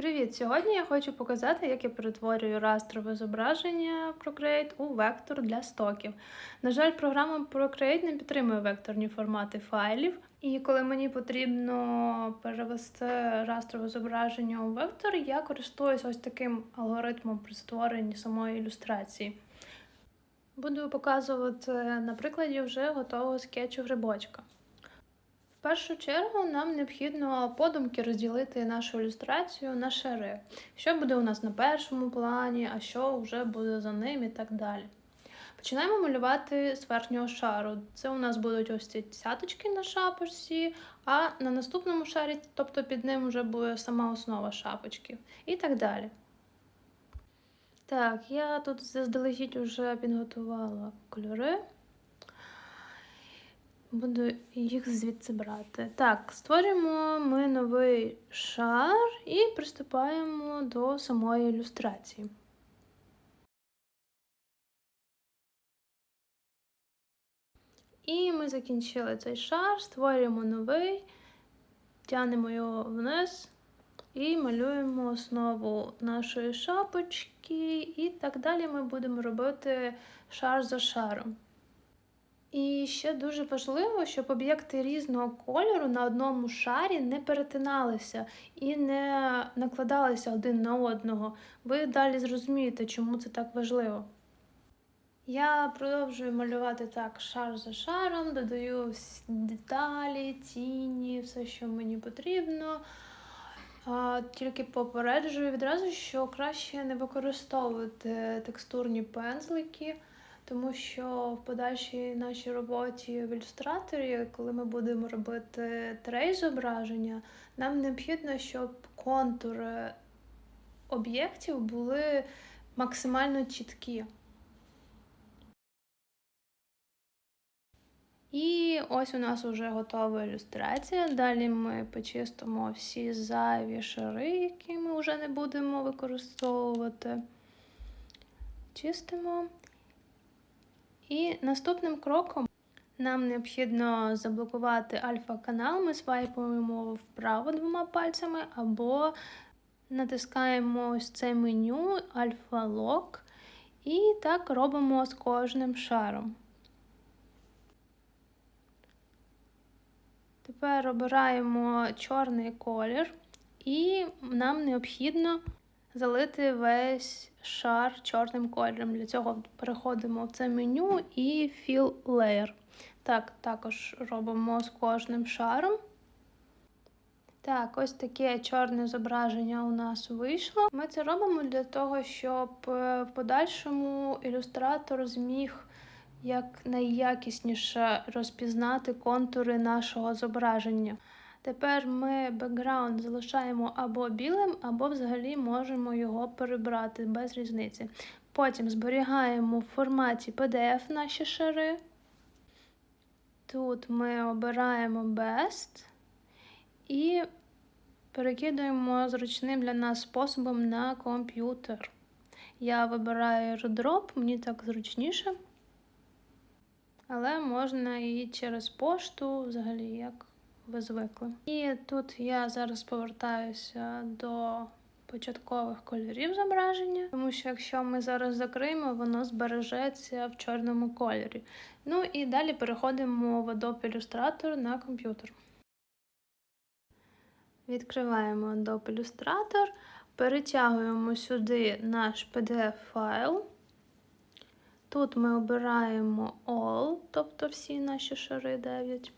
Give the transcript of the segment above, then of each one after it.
Привіт! Сьогодні я хочу показати, як я перетворюю растрове зображення Procreate у вектор для стоків. На жаль, програма Procreate не підтримує векторні формати файлів, і коли мені потрібно перевести растрове зображення у вектор, я користуюсь ось таким алгоритмом при створенні самої ілюстрації. Буду показувати на прикладі вже готового скетчу грибочка. В першу чергу нам необхідно подумки розділити нашу ілюстрацію на шари. Що буде у нас на першому плані, а що вже буде за ним і так далі. Починаємо малювати з верхнього шару. Це у нас будуть ось ці цяточки на шапочці, а на наступному шарі, тобто під ним вже буде сама основа шапочки і так далі. Так, я тут заздалегідь вже підготувала кольори. Буду їх звідси брати. Так, створюємо ми новий шар і приступаємо до самої ілюстрації. І ми закінчили цей шар, створюємо новий, тянемо його вниз і малюємо основу нашої шапочки, і так далі ми будемо робити шар за шаром. І ще дуже важливо, щоб об'єкти різного кольору на одному шарі не перетиналися і не накладалися один на одного. Ви далі зрозумієте, чому це так важливо. Я продовжую малювати так шар за шаром, додаю всі деталі, тіні, все, що мені потрібно. Тільки попереджую відразу, що краще не використовувати текстурні пензлики. Тому що в подальшій нашій роботі в ілюстраторі, коли ми будемо робити трей зображення, нам необхідно, щоб контури об'єктів були максимально чіткі. І ось у нас вже готова ілюстрація. Далі ми почистимо всі зайві шари, які ми вже не будемо використовувати. Чистимо. І наступним кроком нам необхідно заблокувати альфа-канал. Ми свайпуємо вправо двома пальцями, або натискаємо ось це меню альфа-лок. І так робимо з кожним шаром. Тепер обираємо чорний колір, і нам необхідно залити весь шар чорним кольором. Для цього переходимо в це меню і Fill Layer. Так, також робимо з кожним шаром. Так, ось таке чорне зображення у нас вийшло. Ми це робимо для того, щоб в подальшому ілюстратор зміг як найякісніше розпізнати контури нашого зображення. Тепер ми бекграунд залишаємо або білим, або взагалі можемо його перебрати без різниці. Потім зберігаємо в форматі PDF наші шари. Тут ми обираємо Best і перекидуємо зручним для нас способом на комп'ютер. Я вибираю AirDrop, мені так зручніше. Але можна і через пошту, взагалі, як ви звикли. І тут я зараз повертаюся до початкових кольорів зображення, тому що якщо ми зараз закриємо, воно збережеться в чорному кольорі. Ну і далі переходимо в Adobe Illustrator на комп'ютер. Відкриваємо Adobe Illustrator, перетягуємо сюди наш PDF-файл. Тут ми обираємо All, тобто всі наші шари 9.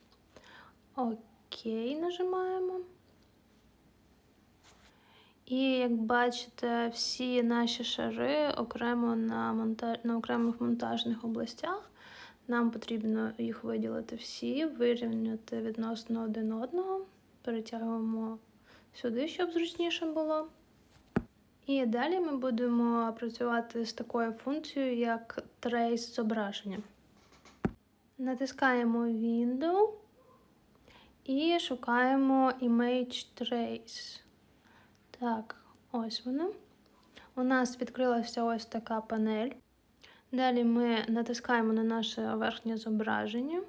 Окей, нажимаємо. І, як бачите, всі наші шари окремо на монтаж... на окремих монтажних областях. Нам потрібно їх виділити всі, вирівняти відносно один одного. Перетягуємо сюди, щоб зручніше було. І далі ми будемо працювати з такою функцією, як Trace зображення. Натискаємо Window і шукаємо Image Trace. Так, ось воно. У нас відкрилася ось така панель. Далі ми натискаємо на наше верхнє зображення,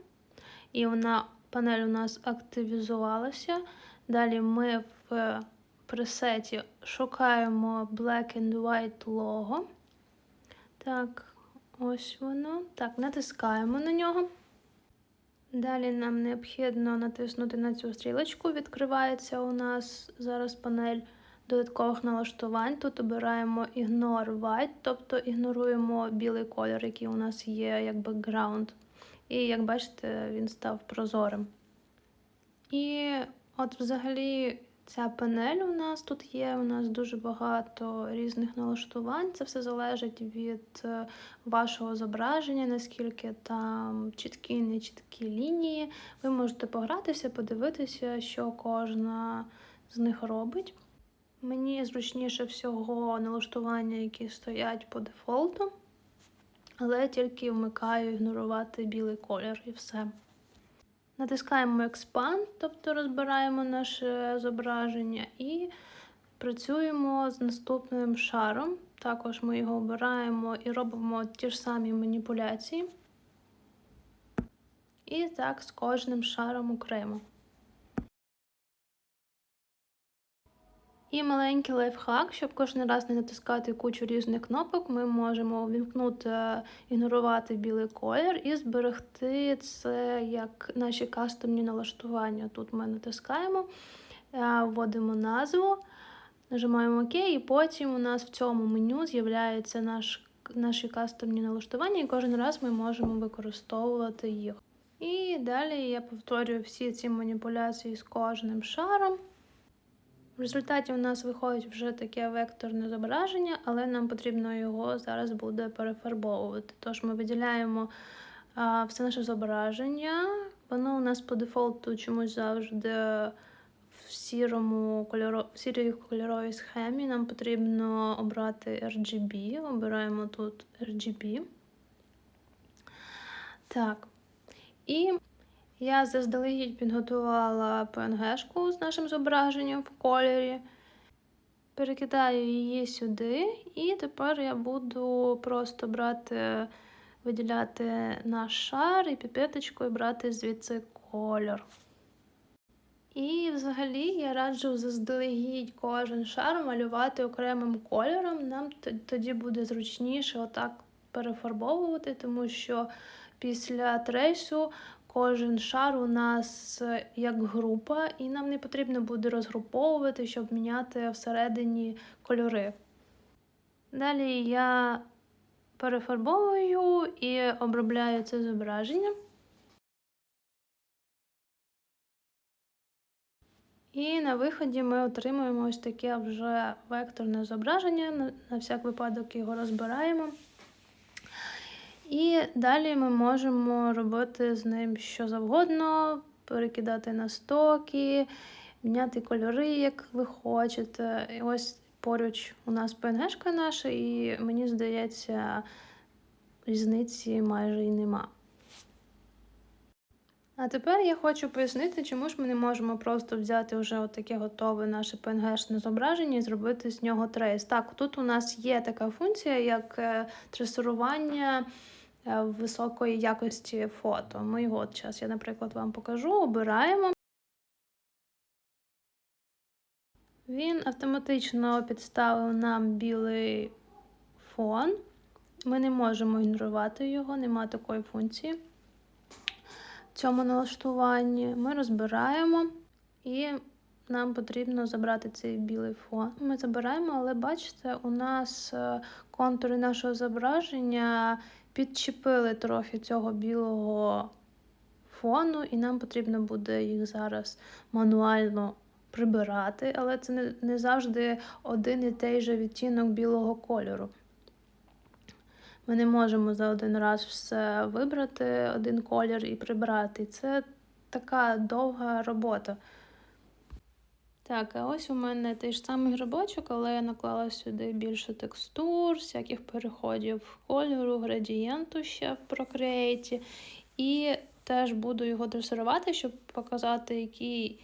і вона, панель у нас активізувалася. Далі ми в пресеті шукаємо Black and White logo. Так, ось воно. Так, натискаємо на нього. Далі нам необхідно натиснути на цю стрілочку. Відкривається у нас зараз панель додаткових налаштувань. Тут обираємо Ignore White, тобто ігноруємо білий колір, який у нас є як бекграунд. І як бачите, він став прозорим. І от взагалі ця панель у нас тут є. У нас дуже багато різних налаштувань. Це все залежить від е, вашого зображення, наскільки там чіткі, нечіткі лінії. Ви можете погратися, подивитися, що кожна з них робить. Мені зручніше всього налаштування, які стоять по дефолту, але тільки вмикаю ігнорувати білий колір і все. Натискаємо Expand, тобто розбираємо наше зображення, і працюємо з наступним шаром. Також ми його обираємо і робимо ті ж самі маніпуляції. І так з кожним шаром окремо. І маленький лайфхак, щоб кожен раз не натискати кучу різних кнопок, ми можемо вімкнути е, ігнорувати білий колір і зберегти це як наші кастомні налаштування. Тут ми натискаємо, е, вводимо назву, нажимаємо ОК, і потім у нас в цьому меню з'являються наш, наші кастомні налаштування, і кожен раз ми можемо використовувати їх. І далі я повторюю всі ці маніпуляції з кожним шаром. В результаті у нас виходить вже таке векторне зображення, але нам потрібно його зараз буде перефарбовувати. Тож ми виділяємо а, все наше зображення. Воно у нас по дефолту чомусь завжди в сірому кольоро... в сірій кольоровій схемі. Нам потрібно обрати RGB. Обираємо тут RGB. Так. І я заздалегідь підготувала PNG-шку з нашим зображенням в кольорі. Перекидаю її сюди, і тепер я буду просто брати, виділяти наш шар і піпеточкою брати звідси кольор. І взагалі я раджу заздалегідь кожен шар малювати окремим кольором. Нам тоді буде зручніше отак перефарбовувати, тому що після трейсу Кожен шар у нас е, як група, і нам не потрібно буде розгруповувати, щоб міняти всередині кольори. Далі я перефарбовую і обробляю це зображення. І на виході ми отримуємо ось таке вже векторне зображення, на всяк випадок його розбираємо. І далі ми можемо робити з ним що завгодно, перекидати на стоки, міняти кольори, як ви хочете. І ось поруч у нас ПНГшка наша, і мені здається, різниці майже і нема. А тепер я хочу пояснити, чому ж ми не можемо просто взяти вже таке готове наше PNG-шне зображення і зробити з нього трейс. Так, тут у нас є така функція, як е, тресурування високої якості фото. Ми його зараз я, наприклад, вам покажу, обираємо. Він автоматично підставив нам білий фон. Ми не можемо ігнорувати його, нема такої функції. В цьому налаштуванні ми розбираємо і нам потрібно забрати цей білий фон. Ми забираємо, але бачите, у нас е, контури нашого зображення підчепили трохи цього білого фону, і нам потрібно буде їх зараз мануально прибирати, але це не, завжди один і той же відтінок білого кольору. Ми не можемо за один раз все вибрати, один колір і прибрати. Це така довга робота. Так, а ось у мене той ж самий грибочок, але я наклала сюди більше текстур, всяких переходів кольору, градієнту ще в Procreate. І теж буду його дресирувати, щоб показати, який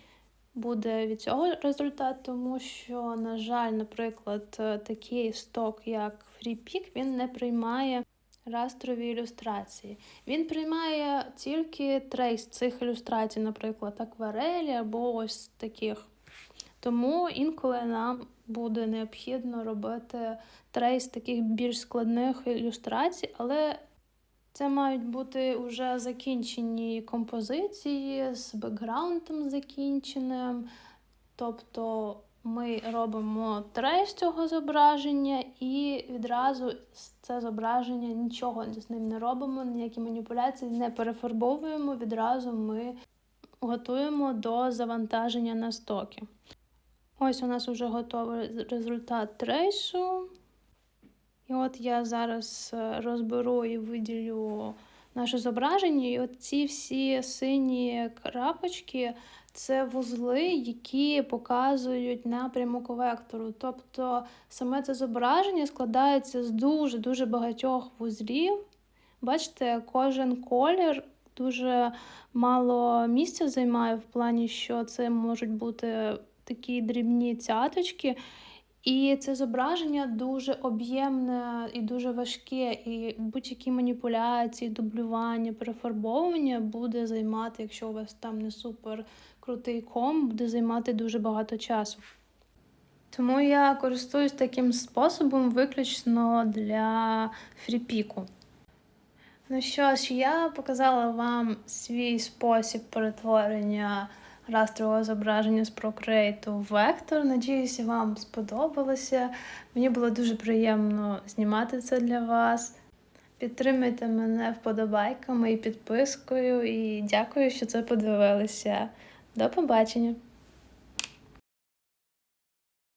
буде від цього результат, тому що, на жаль, наприклад, такий сток, як FreePic, він не приймає растрові ілюстрації. Він приймає тільки трейс цих ілюстрацій, наприклад, акварелі або ось таких Тому інколи нам буде необхідно робити трейс таких більш складних ілюстрацій, але це мають бути вже закінчені композиції з бекграундом закінченим. Тобто ми робимо трейс цього зображення і відразу це зображення нічого з ним не робимо, ніякі маніпуляції не перефарбовуємо. Відразу ми готуємо до завантаження на стоки. Ось у нас вже готовий результат трейсу. І от я зараз е, розберу і виділю наше зображення. І от ці всі сині крапочки це вузли, які показують напрямок вектору. Тобто саме це зображення складається з дуже-дуже багатьох вузлів. Бачите, кожен колір дуже мало місця займає в плані, що це можуть бути такі дрібні цяточки. І це зображення дуже об'ємне і дуже важке, і будь-які маніпуляції, дублювання, перефарбовування буде займати, якщо у вас там не супер крутий ком, буде займати дуже багато часу. Тому я користуюсь таким способом виключно для фріпіку. Ну що ж, я показала вам свій спосіб перетворення растрового зображення з Procreate Vector. Надіюся, вам сподобалося. Мені було дуже приємно знімати це для вас. Підтримайте мене вподобайками і підпискою. І дякую, що це подивилися. До побачення!